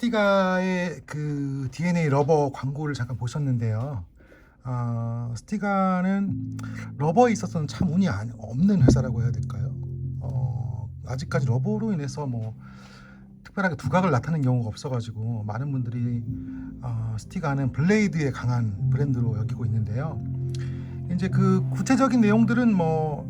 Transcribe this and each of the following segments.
스티가의 그 DNA 러버 광고를 잠깐 보셨는데요. 어, 스티가는 러버에 있어서는 참 운이 안- 없는 회사라고 해야 될까요? 어, 아직까지 러버로 인해서 뭐 특별하게 두각을 나타낸 경우가 없어가지고 많은 분들이 어, 스티가는 블레이드에 강한 브랜드로 여기고 있는데요. 이제 그 구체적인 내용들은 뭐,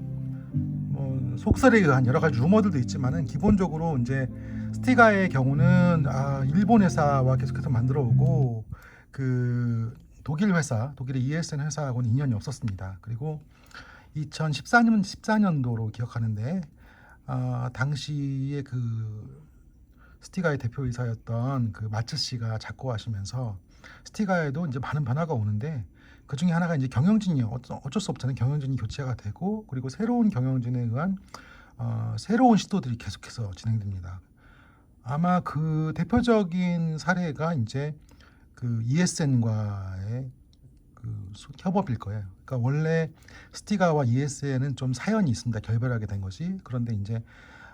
뭐 속설에 의한 여러 가지 루머들도 있지만은 기본적으로 이제 스티가의 경우는 아, 일본 회사와 계속해서 만들어 오고 그 독일 회사, 독일의 ESN 회사하고는 인연이 없었습니다. 그리고 2014년 14년도로 기억하는데 아, 당시에 그 스티가의 대표이사였던 그 마츠 씨가 작고하시면서 스티가에도 이제 많은 변화가 오는데 그 중에 하나가 이제 경영진이 어쩔 수 없잖아요. 경영진이 교체가 되고 그리고 새로운 경영진에 의한 어, 새로운 시도들이 계속해서 진행됩니다. 아마 그 대표적인 사례가 이제 그 ESN과의 그 소- 협업일 거예요. 그러니까 원래 스티가와 ESN은 좀 사연이 있습니다. 결별하게 된 것이 그런데 이제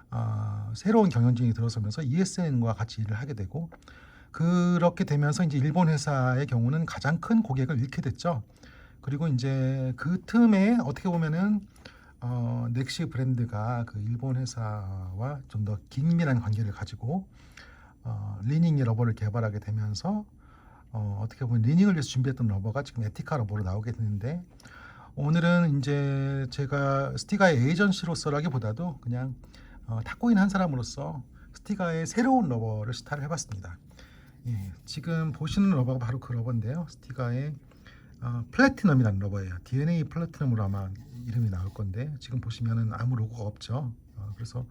아, 새로운 경영진이 들어서면서 ESN과 같이 일을 하게 되고 그렇게 되면서 이제 일본 회사의 경우는 가장 큰 고객을 잃게 됐죠. 그리고 이제 그 틈에 어떻게 보면은 어, 넥시 브랜드가 그 일본 회사와 좀 더 긴밀한 관계를 가지고 어, 리닝의 러버를 개발하게 되면서 어, 어떻게 보면 리닝을 위해서 준비했던 러버가 지금 에티카 러버로 나오게 되는데 오늘은 이제 제가 스티가의 에이전시로서라기보다도 그냥 어, 탁구인 한 사람으로서 스티가의 새로운 러버를 시타를 해봤습니다. 예, 지금 보시는 러버가 바로 그 러버인데요. 스티가의 어, 플래티넘이라는 러버예요. DNA 플래티넘으로 아마 이름이 나올 건데 지금 보시면은 아무 로고가 없죠. 어, 그래서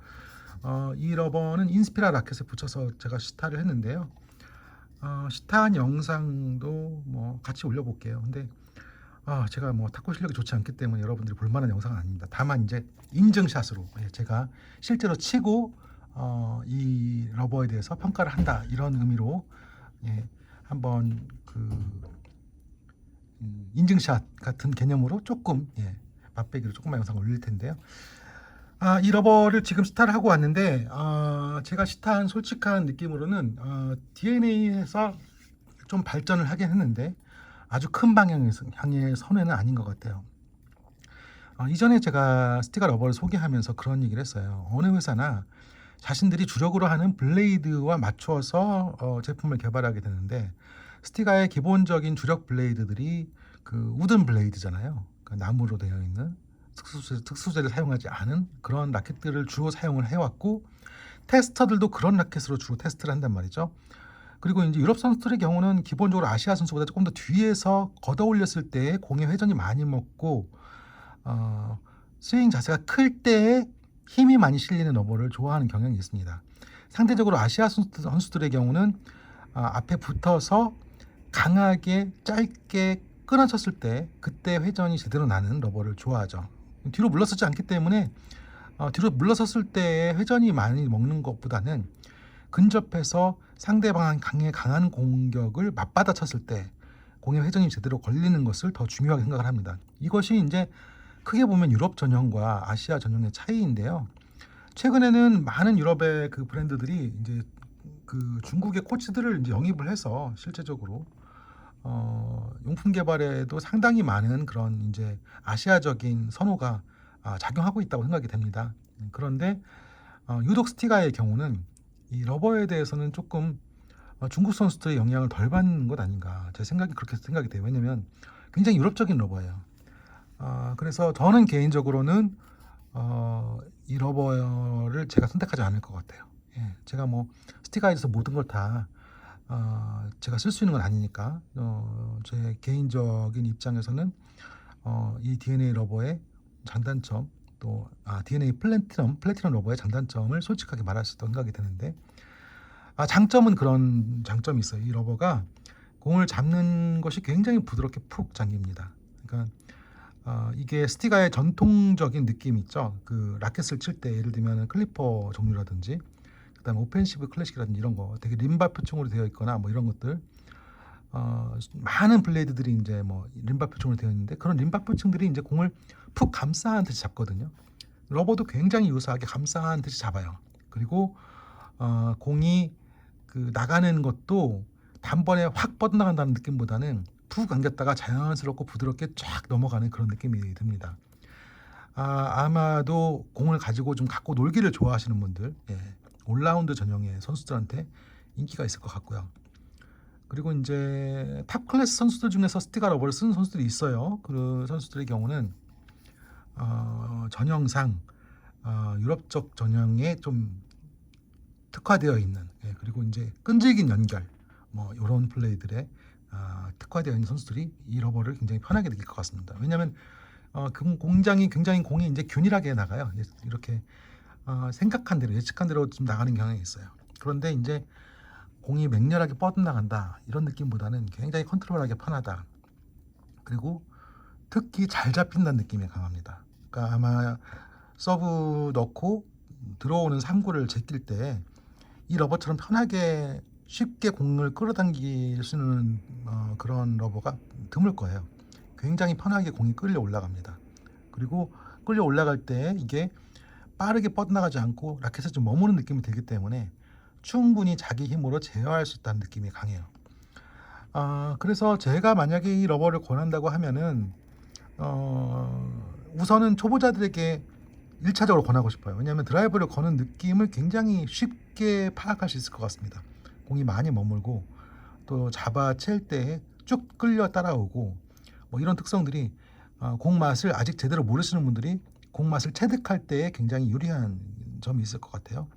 어, 이 러버는 인스피라 라켓에 붙여서 제가 시타를 했는데요. 어, 시타한 영상도 뭐 같이 올려볼게요. 근데 아, 제가 뭐 탁구 실력이 좋지 않기 때문에 여러분들이 볼만한 영상은 아닙니다. 다만 이제 인증샷으로 예, 제가 실제로 치고 어, 이 러버에 대해서 평가를 한다 이런 의미로 예, 한번 그 음, 인증샷 같은 개념으로 조금 예, 맛배기로 조금만 영상을 올릴 텐데요. 아, 이 러버를 지금 시타를 하고 왔는데 아, 제가 시타한 솔직한 느낌으로는 어, DNA에서 좀 발전을 하긴 했는데 아주 큰 방향의 향의 선회는 아닌 것 같아요. 어, 이전에 제가 스티가 러버를 소개하면서 그런 얘기를 했어요. 어느 회사나 자신들이 주력으로 하는 블레이드와 맞추어서 어, 제품을 개발하게 되는데 스티가의 기본적인 주력 블레이드들이 그 우든 블레이드잖아요. 그러니까 나무로 되어 있는 특수재, 특수재를 사용하지 않은 그런 라켓들을 주로 사용을 해왔고 테스터들도 그런 라켓으로 주로 테스트를 한단 말이죠. 그리고 이제 유럽 선수들의 경우는 기본적으로 아시아 선수보다 조금 더 뒤에서 걷어 올렸을 때 공의 회전이 많이 먹고 어, 스윙 자세가 클 때에 힘이 많이 실리는 러버를 좋아하는 경향이 있습니다. 상대적으로 아시아 선수들- 선수들의 경우는 어, 앞에 붙어서 강하게 짧게 끊어쳤을 때 그때 회전이 제대로 나는 러버를 좋아하죠. 뒤로 물러서지 않기 때문에 어, 뒤로 물러섰을 때 회전이 많이 먹는 것보다는 근접해서 상대방 강에 강한 공격을 맞받아 쳤을 때 공의 회전이 제대로 걸리는 것을 더 중요하게 생각을 합니다. 이것이 이제 크게 보면 유럽 전형과 아시아 전형의 차이인데요. 최근에는 많은 유럽의 그 브랜드들이 이제 그 중국의 코치들을 이제 영입을 해서 실제적으로 어, 용품 개발에도 상당히 많은 그런 이제 아시아적인 선호가 아, 작용하고 있다고 생각이 됩니다. 그런데 어, 유독 스티가의 경우는 이 러버에 대해서는 조금 어, 중국 선수들의 영향을 덜 받는 것 아닌가 제 생각이 그렇게 생각이 돼요. 왜냐면 굉장히 유럽적인 러버예요. 아, 그래서 저는 개인적으로는 어, 이 러버를 제가 선택하지 않을 것 같아요. 예, 제가 뭐 스티가에서 모든 걸 다 어, 제가 쓸 수 있는 건 아니니까 어, 제 개인적인 입장에서는 어, 이 DNA 러버의 장단점 또 아, DNA 플래티넘 플래티넘 러버의 장단점을 솔직하게 말할 수 있다고 생각이 드는데 아, 장점은 그런 장점이 있어요. 이 러버가 공을 잡는 것이 굉장히 부드럽게 푹 잠깁니다. 그러니까 어, 이게 스티가의 전통적인 느낌 있죠. 그 라켓을 칠 때 예를 들면 클리퍼 종류라든지 그다음 오펜시브 클래식이라든지 이런 거 되게 림바 표층으로 되어 있거나 뭐 이런 것들 어, 많은 블레이드들이 이제 뭐 림바 표층으로 되어 있는데 그런 림바 표층들이 이제 공을 푹 감싸한 듯이 잡거든요. 러버도 굉장히 유사하게 감싸한 듯이 잡아요. 그리고 어, 공이 그 나가는 것도 단번에 확 뻗어나간다는 느낌보다는 푹 안겼다가 자연스럽고 부드럽게 쫙 넘어가는 그런 느낌이 듭니다. 아, 아마도 공을 가지고 좀 갖고 놀기를 좋아하시는 분들, 예, 올라운드 전형의 선수들한테 인기가 있을 것 같고요. 그리고 이제 탑 클래스 선수들 중에서 스티가 러버를 쓰는 선수들이 있어요. 그 선수들의 경우는 어, 전형상 어, 유럽 적 전형에 좀 특화되어 있는 예, 그리고 이제 끈질긴 연결 뭐 이런 플레이들에 아, 특화되어 있는 선수들이 이 러버를 굉장히 편하게 느낄 것 같습니다. 왜냐하면 어, 그 공장이 굉장히 공이 이제 균일하게 나가요. 예, 이렇게 어, 생각한 대로 예측한 대로 좀 나가는 경향이 있어요. 그런데 이제 공이 맹렬하게 뻗어나간다 이런 느낌보다는 굉장히 컨트롤하기 편하다. 그리고 특히 잘 잡힌다는 느낌이 강합니다. 그러니까 아마 서브 넣고 들어오는 3구를 제낄 때 이 러버처럼 편하게 쉽게 공을 끌어당길 수 있는 어, 그런 러버가 드물 거예요. 굉장히 편하게 공이 끌려 올라갑니다. 그리고 끌려 올라갈 때 이게 빠르게 뻗어나가지 않고 라켓에 좀 머무는 느낌이 들기 때문에 충분히 자기 힘으로 제어할 수 있다는 느낌이 강해요. 아, 그래서 제가 만약에 이 러버를 권한다고 하면은 어, 우선은 초보자들에게 1차적으로 권하고 싶어요. 왜냐하면 드라이버를 거는 느낌을 굉장히 쉽게 파악할 수 있을 것 같습니다. 공이 많이 머물고 또 잡아챌 때 쭉 끌려 따라오고 뭐 이런 특성들이 어, 공 맛을 아직 제대로 모르시는 분들이 공 맛을 체득할 때 굉장히 유리한 점이 있을 것 같아요.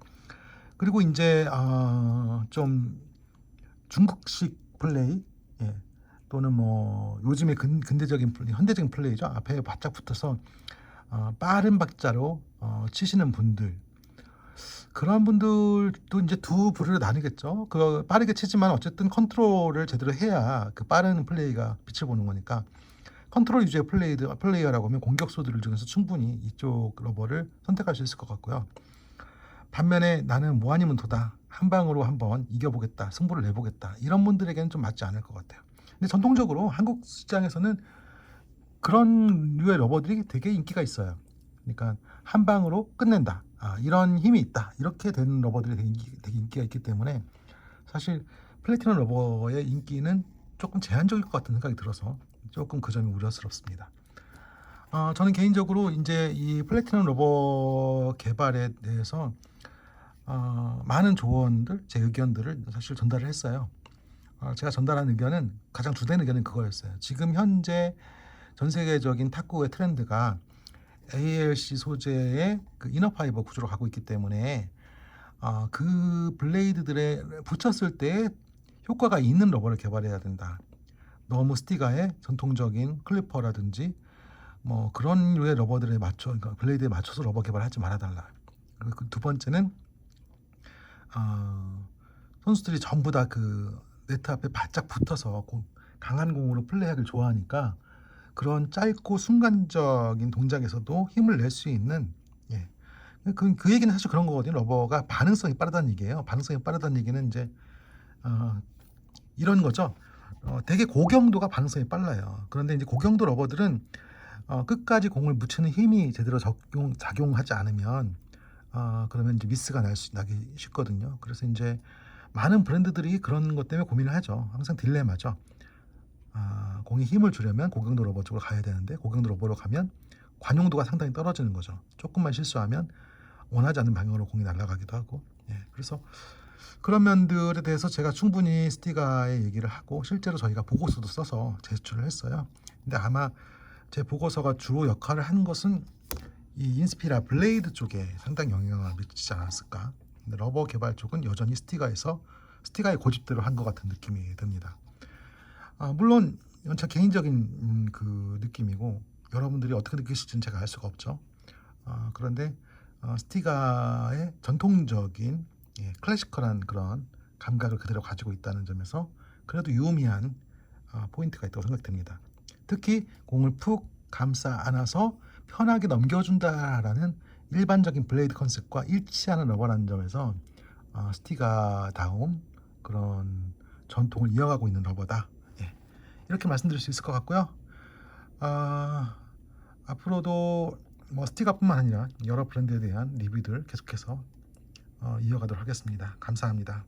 그리고 이제 어, 좀 중국식 플레이 예. 또는 뭐 요즘의 근, 근대적인 플레이, 현대적인 플레이죠. 앞에 바짝 붙어서 어, 빠른 박자로 어, 치시는 분들 그런 분들도 이제 두 부류로 나뉘겠죠. 그 빠르게 치지만 어쨌든 컨트롤을 제대로 해야 그 빠른 플레이가 빛을 보는 거니까 컨트롤 위주의 플레이 플레이어라고 하면 공격수들 중에서 충분히 이쪽 러버를 선택할 수 있을 것 같고요. 반면에 나는 뭐 아니면 도다 한 방으로 한번 이겨보겠다 승부를 내보겠다 이런 분들에게는 좀 맞지 않을 것 같아요. 근데 전통적으로 한국 시장에서는 그런 류의 러버들이 되게 인기가 있어요. 그러니까 한 방으로 끝낸다. 아, 이런 힘이 있다. 이렇게 되는 러버들이 되게, 인기, 되게 인기가 있기 때문에 사실 플래티넘 러버의 인기는 조금 제한적일 것 같은 생각이 들어서 조금 그 점이 우려스럽습니다. 어, 저는 개인적으로 이제 이 플래티넘 러버 개발에 대해서 어, 많은 조언들, 제 의견들을 사실 전달을 했어요. 어, 제가 전달한 의견은 가장 주된 의견은 그거였어요. 지금 현재 전 세계적인 탁구의 트렌드가 ALC 소재의 그 이너파이버 구조로 가고 있기 때문에 어, 그 블레이드들에 붙였을 때 효과가 있는 러버를 개발해야 된다. 너무 스티가의 전통적인 클리퍼라든지 뭐 그런 류의 러버들에 맞춰 그러니까 블레이드에 맞춰서 러버 개발하지 말아달라. 그리고 그두 번째는 어, 선수들이 전부 다 그 네트 앞에 바짝 붙어서 고- 강한 공으로 플레이하기를 좋아하니까 그런 짧고 순간적인 동작에서도 힘을 낼 수 있는 예. 그, 그 얘기는 사실 그런 거거든요. 러버가 반응성이 빠르다는 얘기예요. 반응성이 빠르다는 얘기는 이제 어, 이런 거죠. 어, 되게 고경도가 반응성이 빨라요. 그런데 이제 고경도 러버들은 어, 끝까지 공을 묻히는 힘이 제대로 적용 작용하지 않으면 어, 그러면 이제 미스가 날 수, 나기 쉽거든요. 그래서 이제 많은 브랜드들이 그런 것 때문에 고민을 하죠. 항상 딜레마죠. 아, 공에 힘을 주려면 고경도 러버 쪽으로 가야 되는데 고경도 러버로 가면 관용도가 상당히 떨어지는 거죠. 조금만 실수하면 원하지 않는 방향으로 공이 날아가기도 하고. 예, 그래서 그런 면들에 대해서 제가 충분히 스티가의 얘기를 하고 실제로 저희가 보고서도 써서 제출을 했어요. 근데 아마 제 보고서가 주로 역할을 한 것은 이 인스피라 블레이드 쪽에 상당히 영향을 미치지 않았을까. 근데 러버 개발 쪽은 여전히 스티가에서 스티가의 고집대로 한 것 같은 느낌이 듭니다. 아, 물론 제 개인적인 음, 그 느낌이고 여러분들이 어떻게 느끼실지는 제가 알 수가 없죠. 아, 그런데 어, 스티가의 전통적인 예, 클래시컬한 그런 감각을 그대로 가지고 있다는 점에서 그래도 유의미한 어, 포인트가 있다고 생각됩니다. 특히 공을 푹 감싸 안아서 편하게 넘겨준다라는 일반적인 블레이드 컨셉과 일치하는 러버라는 점에서 어, 스티가다움 그런 전통을 이어가고 있는 러버다. 예, 이렇게 말씀드릴 수 있을 것 같고요. 아, 앞으로도 뭐 스티가뿐만 아니라 여러 브랜드에 대한 리뷰들 계속해서 어, 이어가도록 하겠습니다. 감사합니다.